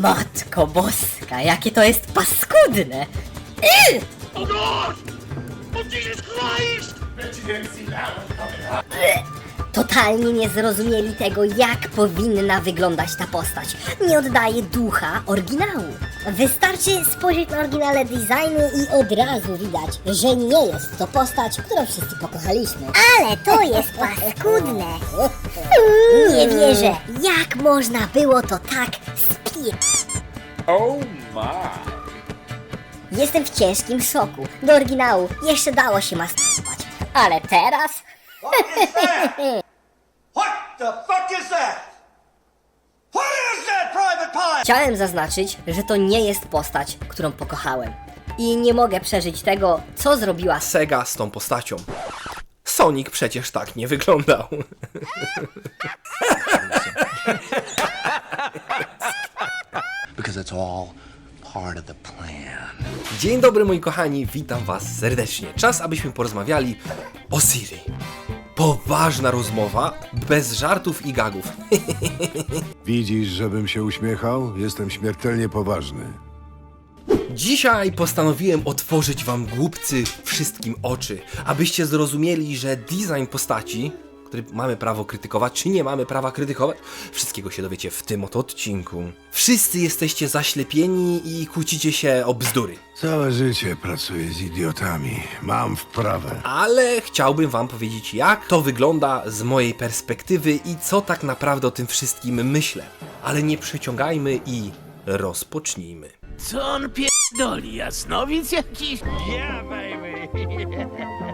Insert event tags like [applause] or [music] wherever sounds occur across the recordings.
Matko boska, jakie to jest paskudne! Yy! Totalnie nie zrozumieli tego, jak powinna wyglądać ta postać. Nie oddaje ducha oryginału. Wystarczy spojrzeć na oryginalne designy i od razu widać, że nie jest to postać, którą wszyscy pokochaliśmy. Ale to jest paskudne. Nie wierzę, jak można było to tak Oh my. Jestem w ciężkim szoku. Do oryginału jeszcze dało się masturbować. Ale teraz... [laughs] What the fuck is that? What is that, Private Pie? Chciałem zaznaczyć, że to nie jest postać, którą pokochałem. I nie mogę przeżyć tego, co zrobiła Sega z tą postacią. Sonic przecież tak nie wyglądał. [laughs] [laughs] because it's all part of the plan. Dzień dobry moi kochani, witam was serdecznie. Czas, abyśmy porozmawiali o Siri. Poważna rozmowa, bez żartów i gagów. [laughs] Widzisz, żebym się uśmiechał? Jestem śmiertelnie poważny. Dzisiaj postanowiłem otworzyć wam głupcy wszystkim oczy, abyście zrozumieli, że design postaci, który mamy prawo krytykować, czy nie mamy prawa krytykować, wszystkiego się dowiecie w tym oto odcinku. Wszyscy jesteście zaślepieni i kłócicie się o bzdury. Całe życie pracuję z idiotami. Mam wprawę. ale chciałbym Wam powiedzieć, jak to wygląda z mojej perspektywy i co tak naprawdę o tym wszystkim myślę. Ale nie przeciągajmy i rozpocznijmy. Co on pierdoli, jasnowic jakiś? [laughs]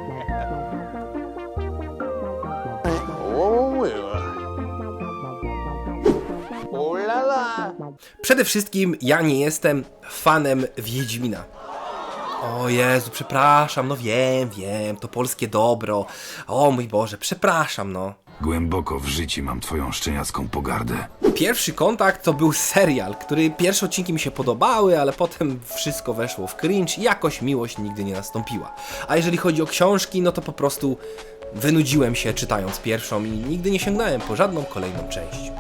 Przede wszystkim ja nie jestem fanem Wiedźmina. O Jezu, przepraszam, no wiem, wiem, to polskie dobro. O mój Boże, przepraszam, no. Głęboko w życiu mam twoją szczeniacką pogardę. Pierwszy kontakt to był serial, który pierwsze odcinki mi się podobały, ale potem wszystko weszło w cringe i jakoś miłość nigdy nie nastąpiła. A jeżeli chodzi o książki, no to po prostu wynudziłem się czytając pierwszą i nigdy nie sięgnąłem po żadną kolejną część.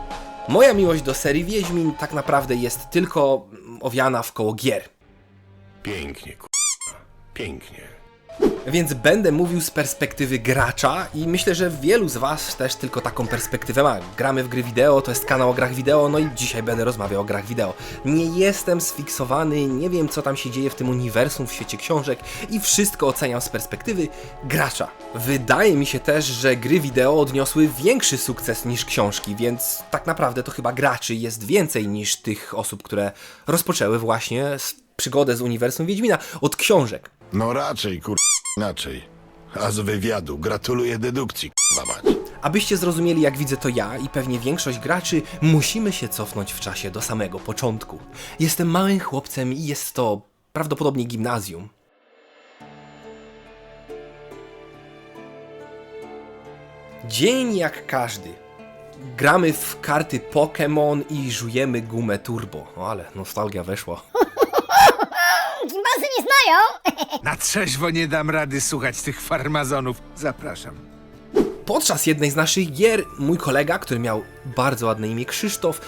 Moja miłość do serii Wiedźmin tak naprawdę jest tylko owiana w koło gier. Pięknie, k***. Pięknie. Więc będę mówił z perspektywy gracza i myślę, że wielu z Was też tylko taką perspektywę ma. Gramy w gry wideo, to jest kanał o grach wideo, no i dzisiaj będę rozmawiał o grach wideo. Nie jestem sfiksowany, nie wiem co tam się dzieje w tym uniwersum, w świecie książek i wszystko oceniam z perspektywy gracza. Wydaje mi się też, że gry wideo odniosły większy sukces niż książki, więc tak naprawdę to chyba graczy jest więcej niż tych osób, które rozpoczęły właśnie przygodę z uniwersum Wiedźmina od książek. No raczej, kur... inaczej. A z wywiadu gratuluję dedukcji, k***a mać. Abyście zrozumieli, jak widzę to ja i pewnie większość graczy, musimy się cofnąć w czasie do samego początku. Jestem małym chłopcem i jest to prawdopodobnie gimnazjum. Dzień jak każdy. Gramy w karty Pokémon i żujemy gumę turbo. O, ale nostalgia weszła. [laughs] Znają? [laughs] Na trzeźwo nie dam rady słuchać tych farmazonów. Zapraszam. Podczas jednej z naszych gier mój kolega, który miał bardzo ładne imię Krzysztof,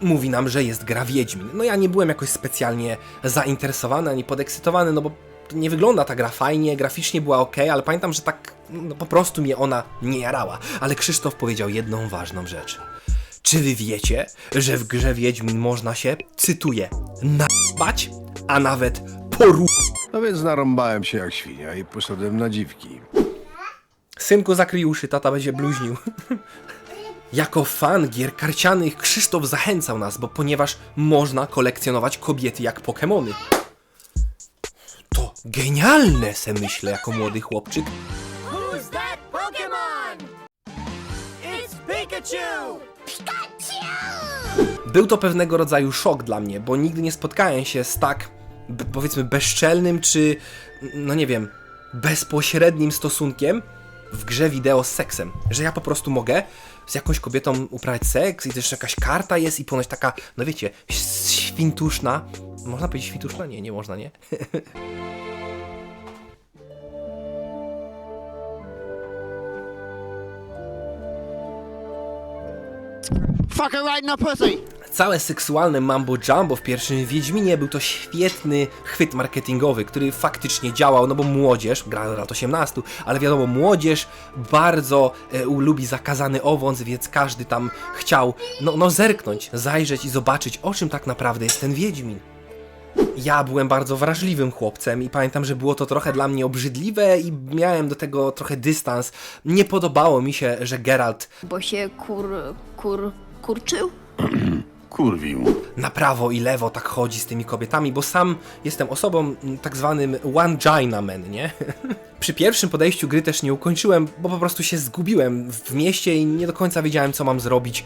mówi nam, że jest gra Wiedźmin. No ja nie byłem jakoś specjalnie zainteresowany ani podekscytowany, no bo nie wygląda ta gra fajnie, graficznie była ok, ale pamiętam, że tak no, po prostu mnie ona nie jarała. Ale Krzysztof powiedział jedną ważną rzecz. Czy wy wiecie, że w grze Wiedźmin można się, cytuję, nabać, a nawet poru... No więc narąbałem się jak świnia i poszedłem na dziwki. Synku, zakryj uszy, tata będzie bluźnił. [laughs] Jako fan gier karcianych Krzysztof zachęcał nas, bo ponieważ można kolekcjonować kobiety jak Pokemony. To genialne, se myślę jako młody chłopczyk. Who's that Pokemon? It's Pikachu! Był to pewnego rodzaju szok dla mnie, bo nigdy nie spotkałem się z tak, powiedzmy, bezczelnym czy, no nie wiem, bezpośrednim stosunkiem w grze wideo z seksem. Że ja po prostu mogę z jakąś kobietą uprawiać seks i też jakaś karta jest i ponoć taka, no wiecie, świntuszna. Można powiedzieć świntuszna? Nie, nie można, nie? [laughs] Fuck her right in pussy! Całe seksualne mambo jumbo w pierwszym Wiedźminie był to świetny chwyt marketingowy, który faktycznie działał, no bo młodzież, gra lat 18, ale wiadomo, młodzież bardzo e, lubi zakazany owoc, więc każdy tam chciał no, no zerknąć, zajrzeć i zobaczyć, o czym tak naprawdę jest ten Wiedźmin. Ja byłem bardzo wrażliwym chłopcem i pamiętam, że było to trochę dla mnie obrzydliwe i miałem do tego trochę dystans. Nie podobało mi się, że Geralt Bo się kur... kur... kurczył? [clears throat] Kurwił. na prawo i lewo tak chodzi z tymi kobietami, bo sam jestem osobą mm, tak zwanym one-gina man, nie? [laughs] Przy pierwszym podejściu gry też nie ukończyłem, bo po prostu się zgubiłem w mieście i nie do końca wiedziałem, co mam zrobić.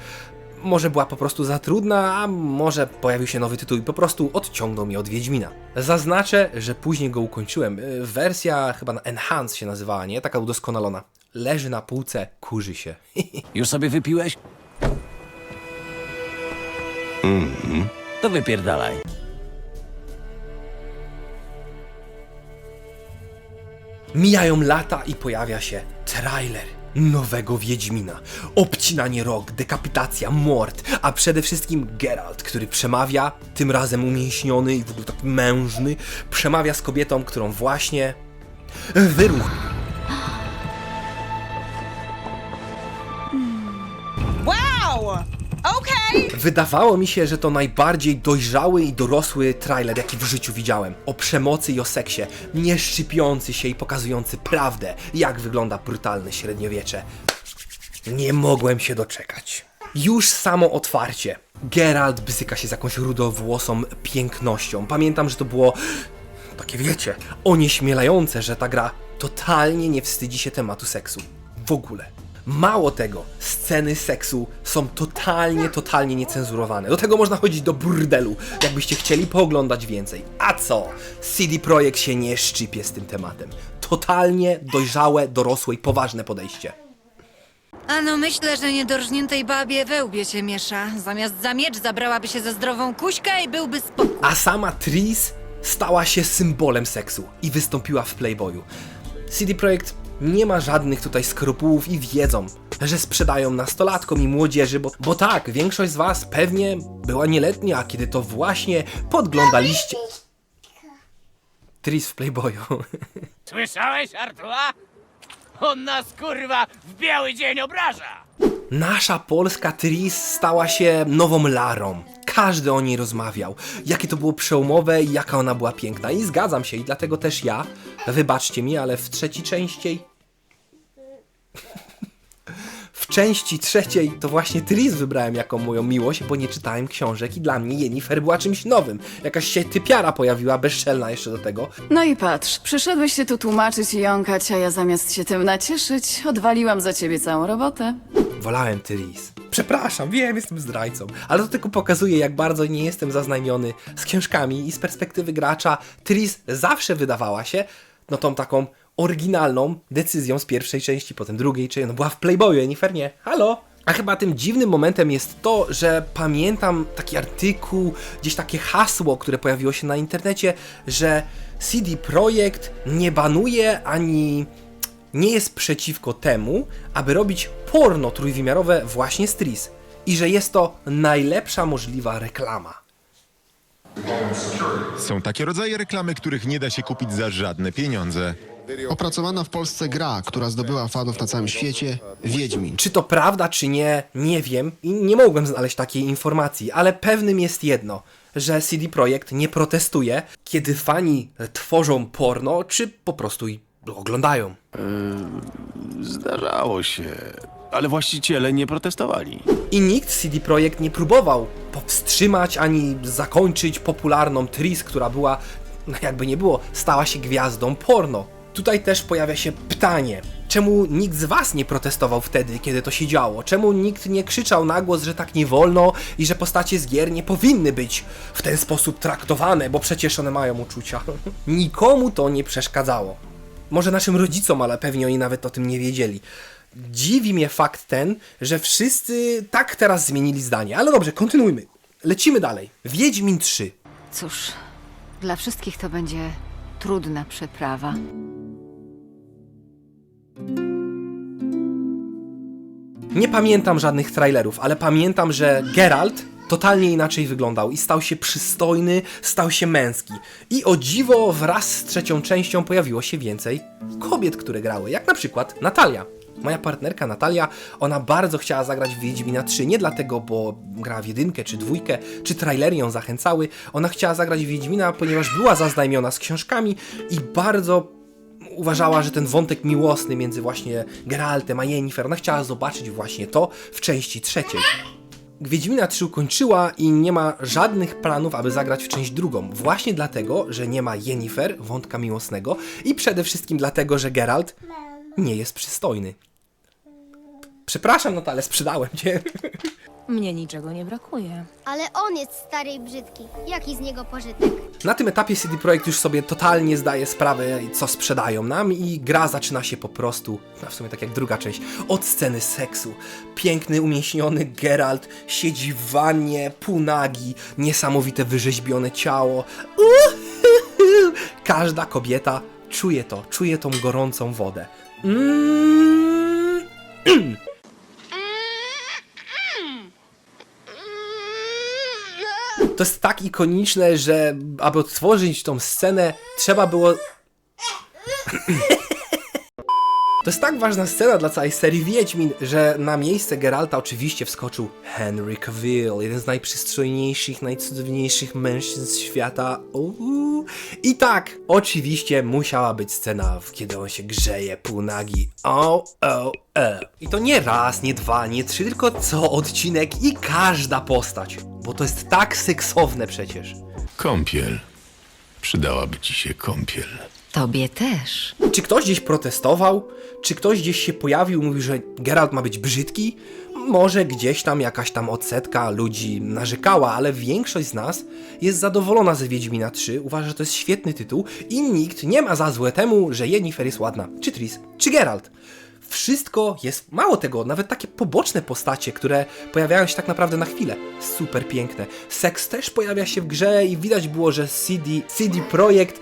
Może była po prostu za trudna, a może pojawił się nowy tytuł i po prostu odciągnął mnie od Wiedźmina. Zaznaczę, że później go ukończyłem. Y, Wersja chyba na Enhance się nazywała, nie? Taka udoskonalona. Leży na półce, kurzy się. [laughs] Już sobie wypiłeś? To wypierdalaj. Mijają lata i pojawia się trailer nowego Wiedźmina. Obcinanie rok, dekapitacja, mord, a przede wszystkim Geralt, który przemawia, tym razem umięśniony i w ogóle taki mężny, przemawia z kobietą, którą właśnie wyruch. Wydawało mi się, że to najbardziej dojrzały i dorosły trailer, jaki w życiu widziałem. O przemocy i o seksie, nie szczypiący się i pokazujący prawdę, jak wygląda brutalne średniowiecze. Nie mogłem się doczekać. Już samo otwarcie. Geralt bzyka się z jakąś rudowłosą pięknością. Pamiętam, że to było takie wiecie, onieśmielające, że ta gra totalnie nie wstydzi się tematu seksu. W ogóle. Mało tego, sceny seksu są totalnie, totalnie niecenzurowane. Do tego można chodzić do burdelu, jakbyście chcieli pooglądać więcej. A co? CD Projekt się nie szczypie z tym tematem. Totalnie dojrzałe, dorosłe i poważne podejście. A no myślę, że niedorżniętej babie we łbie się miesza. Zamiast za miecz zabrałaby się ze zdrową kuśkę i byłby spokój. A sama Tris stała się symbolem seksu i wystąpiła w Playboyu. CD Projekt nie ma żadnych tutaj skrupułów i wiedzą, że sprzedają nastolatkom i młodzieży, bo, bo tak, większość z was pewnie była nieletnia, kiedy to właśnie podglądaliście... Tris w Playboyu. [laughs] Słyszałeś, Artua? On nas, kurwa, w biały dzień obraża! Nasza polska Tris stała się nową Larą. Każdy o niej rozmawiał. Jakie to było przełomowe i jaka ona była piękna. I zgadzam się, i dlatego też ja, wybaczcie mi, ale w trzeciej części. [laughs] W części trzeciej to właśnie Tris wybrałem jako moją miłość, bo nie czytałem książek i dla mnie Jennifer była czymś nowym. Jakaś się typiara pojawiła, bezczelna jeszcze do tego. No i patrz, przyszedłeś się tu tłumaczyć i jąkać, a ja zamiast się tym nacieszyć, odwaliłam za ciebie całą robotę. Wolałem Tris. Przepraszam, wiem, jestem zdrajcą, ale to tylko pokazuje, jak bardzo nie jestem zaznajomiony z książkami i z perspektywy gracza Tris zawsze wydawała się, no tą taką oryginalną decyzją z pierwszej części, potem drugiej, czy no była w Playboyu, Jennifer nie. Halo? A chyba tym dziwnym momentem jest to, że pamiętam taki artykuł, gdzieś takie hasło, które pojawiło się na internecie, że CD Projekt nie banuje ani nie jest przeciwko temu, aby robić porno trójwymiarowe właśnie z Tris. I że jest to najlepsza możliwa reklama. Są takie rodzaje reklamy, których nie da się kupić za żadne pieniądze. Opracowana w Polsce gra, która zdobyła fanów na całym świecie, Wiedźmin. Czy to prawda, czy nie, nie wiem i nie mogłem znaleźć takiej informacji, ale pewnym jest jedno, że CD Projekt nie protestuje, kiedy fani tworzą porno, czy po prostu i oglądają. Zdarzało się, ale właściciele nie protestowali. I nikt CD Projekt nie próbował powstrzymać ani zakończyć popularną Tris, która była, no jakby nie było, stała się gwiazdą porno. Tutaj też pojawia się pytanie, czemu nikt z was nie protestował wtedy, kiedy to się działo? Czemu nikt nie krzyczał na głos, że tak nie wolno i że postacie z gier nie powinny być w ten sposób traktowane, bo przecież one mają uczucia. [laughs] Nikomu to nie przeszkadzało. Może naszym rodzicom, ale pewnie oni nawet o tym nie wiedzieli. Dziwi mnie fakt ten, że wszyscy tak teraz zmienili zdanie. Ale dobrze, kontynuujmy. Lecimy dalej. Wiedźmin 3. Cóż, dla wszystkich to będzie trudna przeprawa. Nie pamiętam żadnych trailerów, ale pamiętam, że Geralt totalnie inaczej wyglądał i stał się przystojny, stał się męski. I o dziwo wraz z trzecią częścią pojawiło się więcej kobiet, które grały, jak na przykład Natalia. Moja partnerka Natalia, ona bardzo chciała zagrać w Wiedźmina 3, nie dlatego, bo grała w jedynkę czy dwójkę, czy trailery ją zachęcały. Ona chciała zagrać w Wiedźmina, ponieważ była zaznajomiona z książkami i bardzo uważała, że ten wątek miłosny między właśnie Geraltem a Yennefer, ona chciała zobaczyć właśnie to w części trzeciej. Wiedźmina 3 ukończyła i nie ma żadnych planów, aby zagrać w część drugą. Właśnie dlatego, że nie ma Yennefer, wątka miłosnego i przede wszystkim dlatego, że Geralt nie jest przystojny. Przepraszam, no to ale sprzedałem cię. Mnie niczego nie brakuje. Ale on jest stary i brzydki. Jaki z niego pożytek? Na tym etapie CD Projekt już sobie totalnie zdaje sprawę, co sprzedają nam i gra zaczyna się po prostu, no w sumie tak jak druga część, od sceny seksu. Piękny, umieśniony Geralt siedzi w wannie, półnagi, niesamowite wyrzeźbione ciało. Uhuhu. [laughs] Każda kobieta czuje to, czuje tą gorącą wodę. To jest tak ikoniczne, że aby odtworzyć tą scenę, trzeba było. To jest tak ważna scena dla całej serii Wiedźmin, że na miejsce Geralta oczywiście wskoczył Henry Cavill, jeden z najprzystojniejszych, najcudowniejszych mężczyzn świata. Uuu. I tak, oczywiście musiała być scena, kiedy on się grzeje półnagi. O, o, o. I to nie raz, nie dwa, nie trzy, tylko co odcinek i każda postać. Bo to jest tak seksowne przecież. Kąpiel. Przydałaby ci się kąpiel. Tobie też. Czy ktoś gdzieś protestował? Czy ktoś gdzieś się pojawił i mówił, że Geralt ma być brzydki? Może gdzieś tam jakaś tam odsetka ludzi narzekała, ale większość z nas jest zadowolona ze Wiedźmina 3, uważa, że to jest świetny tytuł i nikt nie ma za złe temu, że Yennefer jest ładna, czy Tris, czy Geralt. Wszystko jest, mało tego, nawet takie poboczne postacie, które pojawiają się tak naprawdę na chwilę. Super piękne. Seks też pojawia się w grze i widać było, że CD, CD Projekt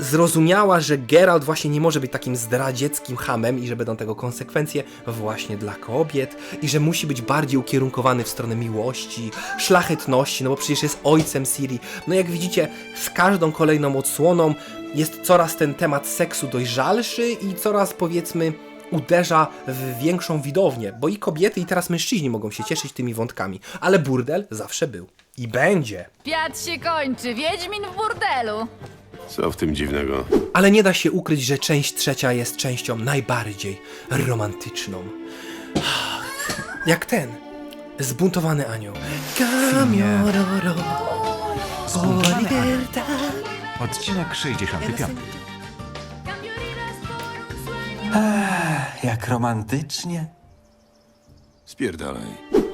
zrozumiała, że Geralt właśnie nie może być takim zdradzieckim hamem i że będą tego konsekwencje właśnie dla kobiet i że musi być bardziej ukierunkowany w stronę miłości, szlachetności, no bo przecież jest ojcem Ciri. No jak widzicie, z każdą kolejną odsłoną jest coraz ten temat seksu dojrzalszy i coraz powiedzmy uderza w większą widownię, bo i kobiety i teraz mężczyźni mogą się cieszyć tymi wątkami, ale burdel zawsze był. I będzie. Świat się kończy, Wiedźmin w burdelu. Co w tym dziwnego? Ale nie da się ukryć, że część trzecia jest częścią najbardziej romantyczną. Jak ten. Zbuntowany anioł. Camiororo. Odcinek 65. Jak romantycznie. Spierdalaj.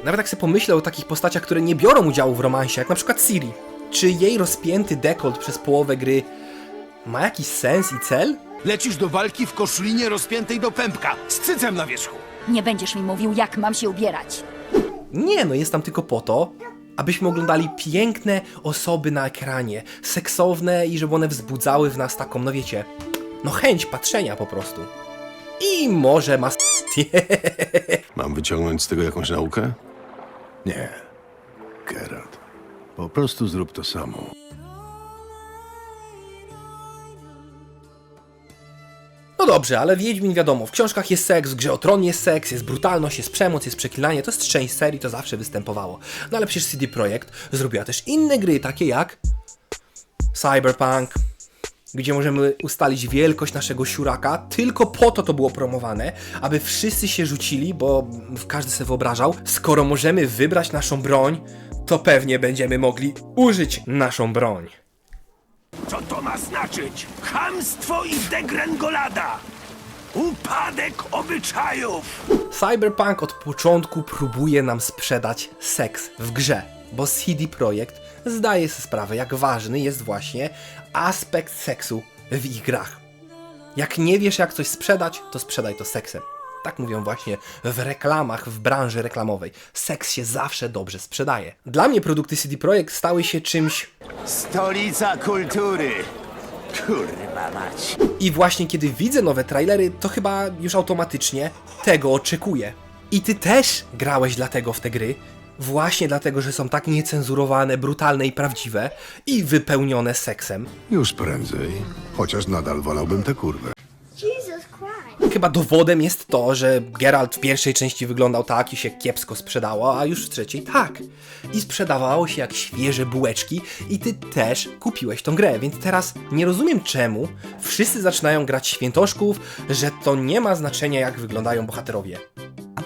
Nawet jak sobie pomyślę o takich postaciach, które nie biorą udziału w romansie, jak na przykład Ciri. Czy jej rozpięty dekolt przez połowę gry ma jakiś sens i cel? Lecisz do walki w koszlinie rozpiętej do pępka, z cycem na wierzchu. Nie będziesz mi mówił, jak mam się ubierać. Nie, no jest tam tylko po to, abyśmy oglądali piękne osoby na ekranie, seksowne i żeby one wzbudzały w nas taką, no wiecie, no chęć patrzenia po prostu. I może ma [laughs] Mam wyciągnąć z tego jakąś naukę? Nie. Geralt. Po prostu zrób to samo. No dobrze, ale Wiedźmin wiadomo, w książkach jest seks, w grze o tron jest seks, jest brutalność, jest przemoc, jest przeklinanie, to jest część serii, to zawsze występowało. No ale przecież CD Projekt zrobiła też inne gry, takie jak Cyberpunk, gdzie możemy ustalić wielkość naszego siuraka, tylko po to to było promowane, aby wszyscy się rzucili, bo każdy sobie wyobrażał, skoro możemy wybrać naszą broń, to pewnie będziemy mogli użyć naszą broń. Co to ma znaczyć? Chamstwo i degrengolada! Upadek obyczajów! Cyberpunk od początku próbuje nam sprzedać seks w grze, bo CD Projekt zdaje sobie sprawę, jak ważny jest właśnie aspekt seksu w ich grach. Jak nie wiesz, jak coś sprzedać, to sprzedaj to seksem. Tak mówią właśnie w reklamach, w branży reklamowej. Seks się zawsze dobrze sprzedaje. Dla mnie produkty CD Projekt stały się czymś Stolica kultury. Kurwa mać. I właśnie kiedy widzę nowe trailery, to chyba już automatycznie tego oczekuję. I ty też grałeś dlatego w te gry, Właśnie dlatego, że są tak niecenzurowane, brutalne i prawdziwe i wypełnione seksem. Już prędzej. Chociaż nadal wolałbym tę kurwę. Chyba dowodem jest to, że Geralt w pierwszej części wyglądał tak i się kiepsko sprzedało, a już w trzeciej tak. I sprzedawało się jak świeże bułeczki i ty też kupiłeś tą grę, więc teraz nie rozumiem czemu wszyscy zaczynają grać świętoszków, że to nie ma znaczenia jak wyglądają bohaterowie.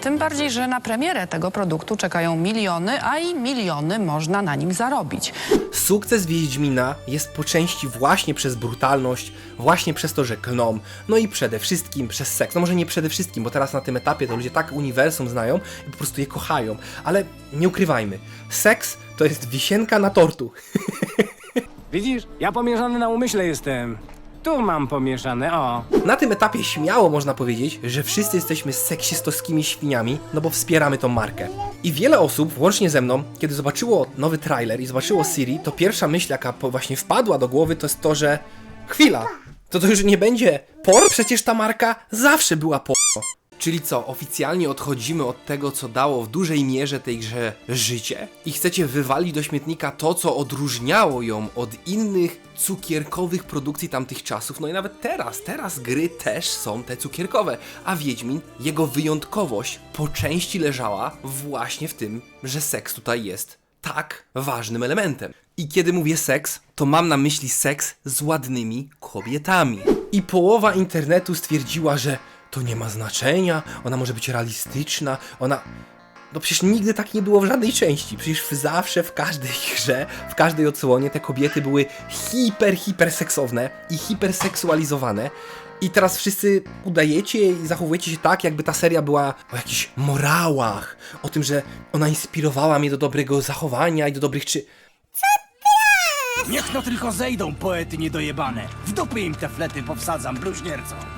Tym bardziej, że na premierę tego produktu czekają miliony, a i miliony można na nim zarobić. Sukces Wiedźmina jest po części właśnie przez brutalność, właśnie przez to, że klną, no i przede wszystkim przez seks. No może nie przede wszystkim, bo teraz na tym etapie to ludzie tak uniwersum znają i po prostu je kochają, ale nie ukrywajmy, seks to jest wisienka na tortu. [laughs] Widzisz, ja pomieszany na umyśle jestem. Tu mam pomieszane, o. Na tym etapie śmiało można powiedzieć, że wszyscy jesteśmy seksistowskimi świniami, no bo wspieramy tą markę. I wiele osób, włącznie ze mną, kiedy zobaczyło nowy trailer i zobaczyło Siri, to pierwsza myśl, jaka właśnie wpadła do głowy, to jest to, że chwila, to to już nie będzie por? Przecież ta marka zawsze była por. Czyli co, oficjalnie odchodzimy od tego, co dało w dużej mierze tej grze życie? I chcecie wywalić do śmietnika to, co odróżniało ją od innych cukierkowych produkcji tamtych czasów? No i nawet teraz, teraz gry też są te cukierkowe, a Wiedźmin, jego wyjątkowość po części leżała właśnie w tym, że seks tutaj jest tak ważnym elementem. I kiedy mówię seks, to mam na myśli seks z ładnymi kobietami. I połowa internetu stwierdziła, że to nie ma znaczenia, ona może być realistyczna, ona. No przecież nigdy tak nie było w żadnej części. Przecież zawsze w każdej grze, w każdej odsłonie te kobiety były hiper, hiper seksowne i hiperseksualizowane. I teraz wszyscy udajecie i zachowujecie się tak, jakby ta seria była o jakichś morałach, o tym, że ona inspirowała mnie do dobrego zachowania i do dobrych czy. Niech no tylko zejdą poety niedojebane. W dupy im te flety powsadzam bluźniercom.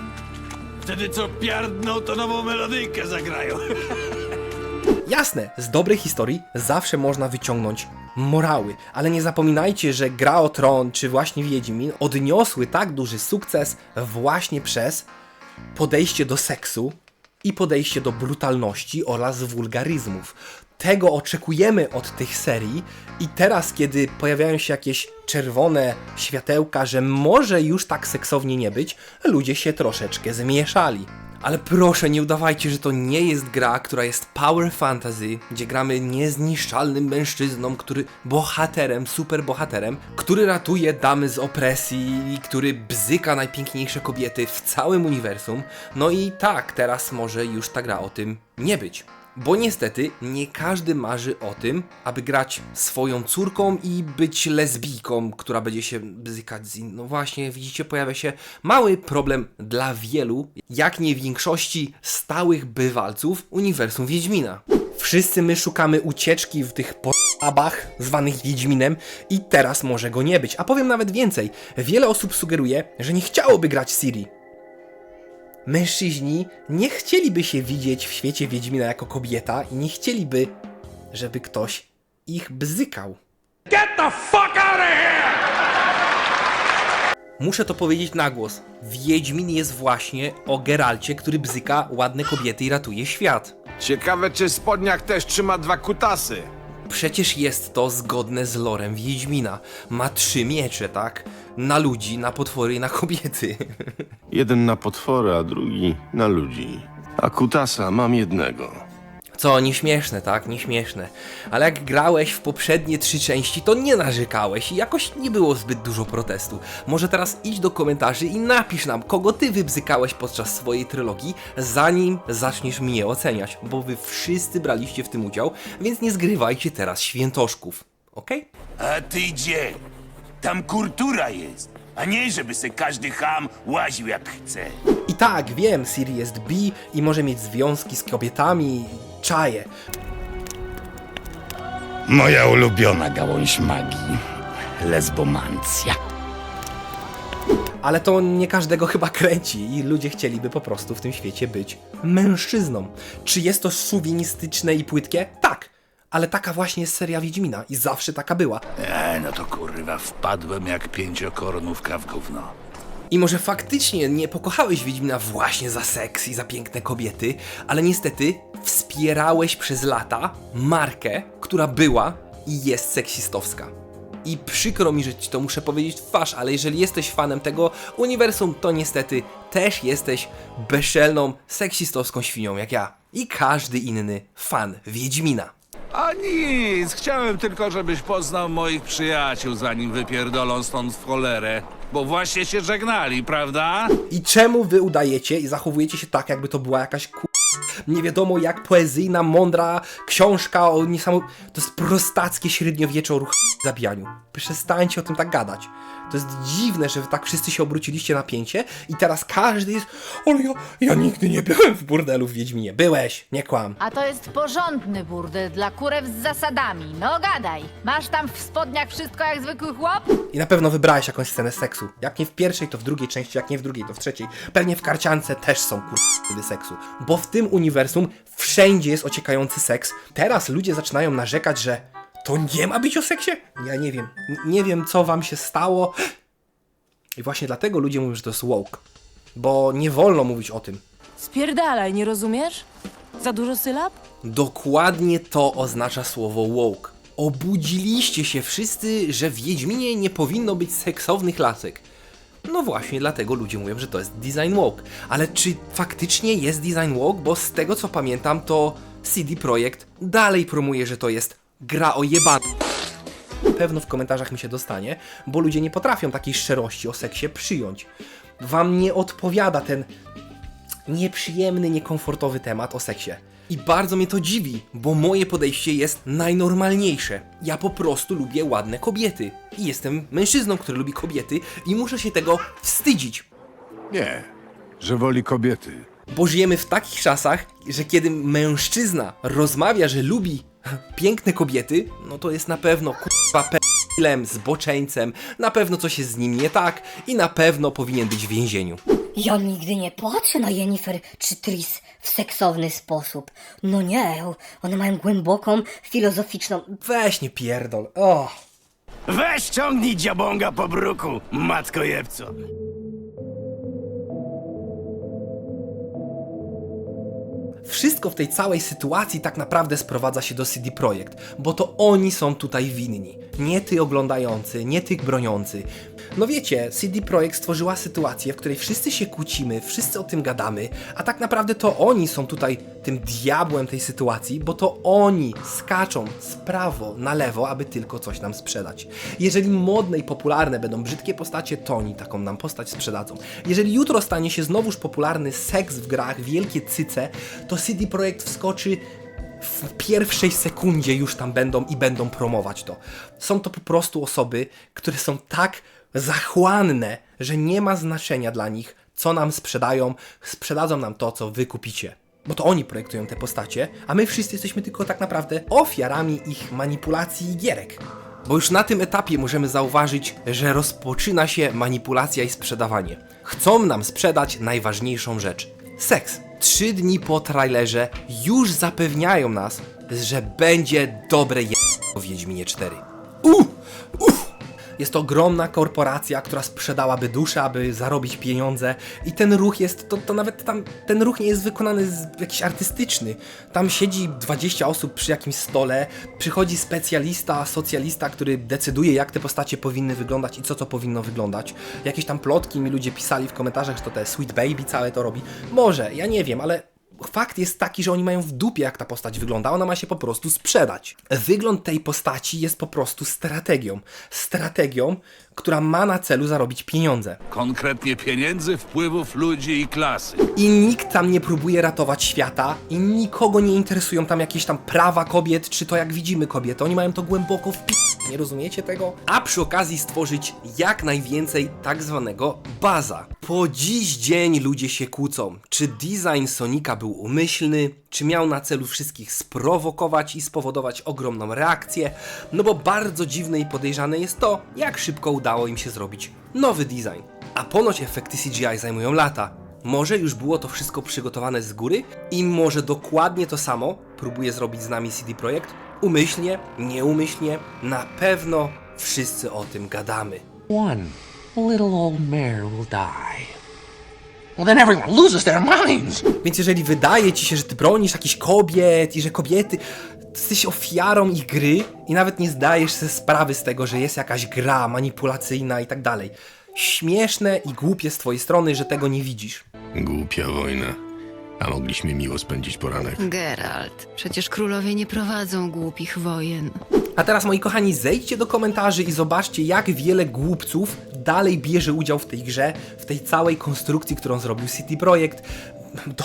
Wtedy co piardną, to nową melodyjkę zagrają. [laughs] Jasne, z dobrej historii zawsze można wyciągnąć morały, ale nie zapominajcie, że Gra o Tron czy właśnie Wiedźmin odniosły tak duży sukces właśnie przez podejście do seksu i podejście do brutalności oraz wulgaryzmów. Tego oczekujemy od tych serii i teraz, kiedy pojawiają się jakieś czerwone światełka, że może już tak seksownie nie być, ludzie się troszeczkę zmieszali. Ale proszę, nie udawajcie, że to nie jest gra, która jest power fantasy, gdzie gramy niezniszczalnym mężczyzną, który bohaterem, super bohaterem, który ratuje damy z opresji, który bzyka najpiękniejsze kobiety w całym uniwersum. No i tak, teraz może już ta gra o tym nie być. Bo niestety nie każdy marzy o tym, aby grać swoją córką i być lesbijką, która będzie się bzykać z inną. No właśnie, widzicie, pojawia się mały problem dla wielu, jak nie większości stałych bywalców uniwersum Wiedźmina. Wszyscy my szukamy ucieczki w tych abach zwanych Wiedźminem i teraz może go nie być. A powiem nawet więcej, wiele osób sugeruje, że nie chciałoby grać Siri. Mężczyźni nie chcieliby się widzieć w świecie Wiedźmina jako kobieta i nie chcieliby, żeby ktoś ich bzykał. Get the fuck out of here! Muszę to powiedzieć na głos. Wiedźmin jest właśnie o Geralcie, który bzyka ładne kobiety i ratuje świat. Ciekawe, czy spodniak też trzyma dwa kutasy. Przecież jest to zgodne z lorem Wiedźmina. Ma trzy miecze, tak? Na ludzi, na potwory i na kobiety. [laughs] Jeden na potwory, a drugi na ludzi. A kutasa mam jednego. Co, nieśmieszne, tak? Nieśmieszne. Ale jak grałeś w poprzednie trzy części, to nie narzekałeś i jakoś nie było zbyt dużo protestu. Może teraz idź do komentarzy i napisz nam, kogo ty wybzykałeś podczas swojej trylogii, zanim zaczniesz mnie oceniać, bo wy wszyscy braliście w tym udział, więc nie zgrywajcie teraz świętoszków. Okej? A ty gdzie? Tam kultura jest, a nie żeby se każdy ham łaził jak chce. I tak, wiem, Siri jest bi i może mieć związki z kobietami, czaje. Moja ulubiona gałąź magii. Lesbomancja. Ale to nie każdego chyba kręci i ludzie chcieliby po prostu w tym świecie być mężczyzną. Czy jest to szowinistyczne i płytkie? Tak. Ale taka właśnie jest seria Wiedźmina i zawsze taka była. E, no to kurwa, wpadłem jak pięciokoronówka w gówno. I może faktycznie nie pokochałeś Wiedźmina właśnie za seks i za piękne kobiety, ale niestety wspierałeś przez lata markę, która była i jest seksistowska. I przykro mi, że ci to muszę powiedzieć w twarz, ale jeżeli jesteś fanem tego uniwersum, to niestety też jesteś bezczelną, seksistowską świnią jak ja. I każdy inny fan Wiedźmina. A nic, chciałem tylko, żebyś poznał moich przyjaciół, zanim wypierdolą stąd w cholerę. Bo właśnie się żegnali, prawda? I czemu wy udajecie i zachowujecie się tak, jakby to była jakaś ku... nie wiadomo jak poezyjna, mądra książka o niesamo... To jest prostackie średniowiecze o ruch zabijaniu. Przestańcie o tym tak gadać. To jest dziwne, że tak wszyscy się obróciliście na pięcie i teraz każdy jest ale ja, ja nigdy nie byłem w burdelu w Wiedźminie. Byłeś, nie kłam. A to jest porządny burdel dla kurew z zasadami. No gadaj. Masz tam w spodniach wszystko jak zwykły chłop? I na pewno wybrałeś jakąś scenę seksu. Jak nie w pierwszej, to w drugiej części, jak nie w drugiej, to w trzeciej. Pewnie w karciance też są kurwy seksu. Bo w tym uniwersum wszędzie jest ociekający seks. Teraz ludzie zaczynają narzekać, że to nie ma być o seksie? Ja nie wiem. N- nie wiem, co wam się stało. I właśnie dlatego ludzie mówią, że to jest woke. Bo nie wolno mówić o tym. Spierdalaj, nie rozumiesz? Za dużo sylab? Dokładnie to oznacza słowo woke. Obudziliście się wszyscy, że w Wiedźminie nie powinno być seksownych lasek. No właśnie, dlatego ludzie mówią, że to jest design woke. Ale czy faktycznie jest design woke? Bo z tego co pamiętam, to CD Projekt dalej promuje, że to jest gra o jeban. Pewno w komentarzach mi się dostanie, bo ludzie nie potrafią takiej szczerości o seksie przyjąć. Wam nie odpowiada ten nieprzyjemny, niekomfortowy temat o seksie. I bardzo mnie to dziwi, bo moje podejście jest najnormalniejsze. Ja po prostu lubię ładne kobiety. I jestem mężczyzną, który lubi kobiety i muszę się tego wstydzić. Nie, że woli kobiety. Bo żyjemy w takich czasach, że kiedy mężczyzna rozmawia, że lubi piękne kobiety, no to jest na pewno kurwa pedofilem, zboczeńcem, na pewno coś jest z nim nie tak i na pewno powinien być w więzieniu. Ja nigdy nie patrzę na Jennifer czy Tris w seksowny sposób. No nie, one mają głęboką, filozoficzną... Weź nie pierdol. O. Weź ciągnij dziabonga po bruku, matko jebco. Wszystko w tej całej sytuacji tak naprawdę sprowadza się do CD Projekt, bo to oni są tutaj winni. Nie ty oglądający, nie ty broniący. No wiecie, CD Projekt stworzyła sytuację, w której wszyscy się kłócimy, wszyscy o tym gadamy, a tak naprawdę to oni są tutaj tym diabłem tej sytuacji, bo to oni skaczą z prawo na lewo, aby tylko coś nam sprzedać. Jeżeli modne i popularne będą brzydkie postacie, to oni taką nam postać sprzedadzą. Jeżeli jutro stanie się znowuż popularny seks w grach, wielkie cyce, to CD Projekt wskoczy w pierwszej sekundzie już tam będą i będą promować to. Są to po prostu osoby, które są tak zachłanne, że nie ma znaczenia dla nich, co nam sprzedają, sprzedadzą nam to, co wy kupicie. Bo to oni projektują te postacie, a my wszyscy jesteśmy tylko tak naprawdę ofiarami ich manipulacji i gierek. Bo już na tym etapie możemy zauważyć, że rozpoczyna się manipulacja i sprzedawanie. Chcą nam sprzedać najważniejszą rzecz seks. Trzy dni po trailerze już zapewniają nas, że będzie dobre je w Wiedźminie 4. Uff! Uff! Jest to ogromna korporacja, która sprzedałaby duszę, aby zarobić pieniądze i ten ruch jest, to, to nawet tam, ten ruch nie jest wykonany z, jakiś artystyczny. Tam siedzi 20 osób przy jakimś stole, przychodzi specjalista, socjalista, który decyduje jak te postacie powinny wyglądać i co co powinno wyglądać. Jakieś tam plotki mi ludzie pisali w komentarzach, że to te Sweet Baby całe to robi. Może, ja nie wiem, ale Fakt jest taki, że oni mają w dupie, jak ta postać wygląda, ona ma się po prostu sprzedać. Wygląd tej postaci jest po prostu strategią. Strategią, która ma na celu zarobić pieniądze. Konkretnie pieniędzy, wpływów ludzi i klasy. I nikt tam nie próbuje ratować świata, i nikogo nie interesują tam jakieś tam prawa kobiet, czy to jak widzimy kobiety. Oni mają to głęboko w pi... Nie rozumiecie tego? A przy okazji stworzyć jak najwięcej tak zwanego baza. Po dziś dzień ludzie się kłócą, czy design Sonika był umyślny, czy miał na celu wszystkich sprowokować i spowodować ogromną reakcję, no bo bardzo dziwne i podejrzane jest to, jak szybko udało im się zrobić nowy design. A ponoć efekty CGI zajmują lata. Może już było to wszystko przygotowane z góry i może dokładnie to samo próbuje zrobić z nami CD Projekt? Umyślnie, nieumyślnie, na pewno wszyscy o tym gadamy. One little old mare will die. Well, then everyone loses their minds. Więc jeżeli wydaje ci się, że ty bronisz jakichś kobiet i że kobiety ty jesteś ofiarą ich gry i nawet nie zdajesz sobie sprawy z tego, że jest jakaś gra manipulacyjna i tak dalej. Śmieszne i głupie z twojej strony, że tego nie widzisz. Głupia wojna. A mogliśmy miło spędzić poranek. Geralt, przecież królowie nie prowadzą głupich wojen. A teraz, moi kochani, zejdźcie do komentarzy i zobaczcie, jak wiele głupców dalej bierze udział w tej grze, w tej całej konstrukcji, którą zrobił City Projekt.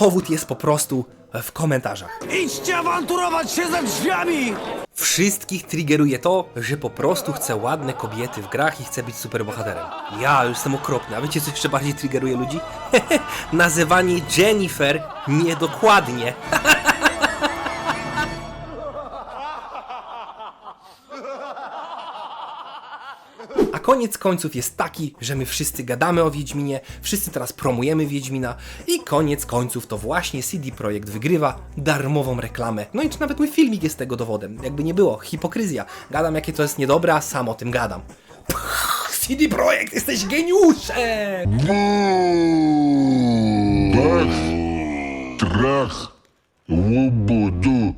Dowód jest po prostu w komentarzach. Idźcie awanturować się za drzwiami! Wszystkich triggeruje to, że po prostu chce ładne kobiety w grach i chce być superbohaterem. Ja już jestem okropny, a wiecie co jeszcze bardziej triggeruje ludzi? [laughs] Nazywanie Jennifer niedokładnie. [laughs] koniec końców jest taki, że my wszyscy gadamy o Wiedźminie, wszyscy teraz promujemy Wiedźmina i koniec końców to właśnie CD Projekt wygrywa darmową reklamę. No i czy nawet mój filmik jest tego dowodem. Jakby nie było, hipokryzja. Gadam jakie to jest niedobre, a sam o tym gadam. Pff, CD Projekt, jesteś geniuszem! Trach. Łobudu.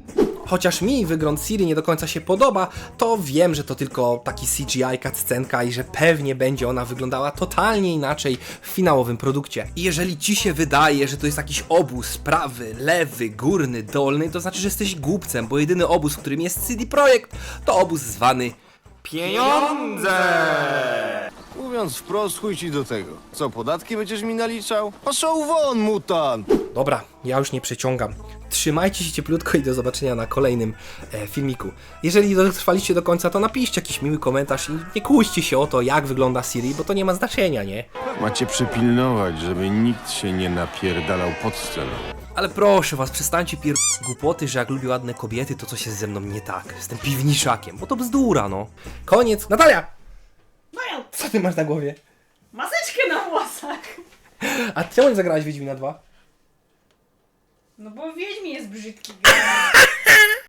Chociaż mi wygląd Siri nie do końca się podoba, to wiem, że to tylko taki CGI cutscenka i że pewnie będzie ona wyglądała totalnie inaczej w finałowym produkcie. I jeżeli ci się wydaje, że to jest jakiś obóz prawy, lewy, górny, dolny, to znaczy, że jesteś głupcem, bo jedyny obóz, w którym jest CD Projekt, to obóz zwany Pieniądze! Mówiąc wprost, chuj ci do tego. Co, podatki będziesz mi naliczał? Poszł won, mutant! Dobra, ja już nie przeciągam. Trzymajcie się cieplutko i do zobaczenia na kolejnym e, filmiku. Jeżeli dotrwaliście do końca, to napiszcie jakiś miły komentarz i nie kłóćcie się o to, jak wygląda Siri, bo to nie ma znaczenia, nie? Macie przypilnować, żeby nikt się nie napierdalał pod sceną. Ale proszę was, przestańcie pier... głupoty, że jak lubię ładne kobiety, to coś jest ze mną nie tak. Jestem piwniszakiem, bo to bzdura, no. Koniec. Natalia! Co ty masz na głowie? Maseczkę na włosach. A czemu nie zagrałaś Wiedźmina 2? No bo Wiedźmin jest brzydki.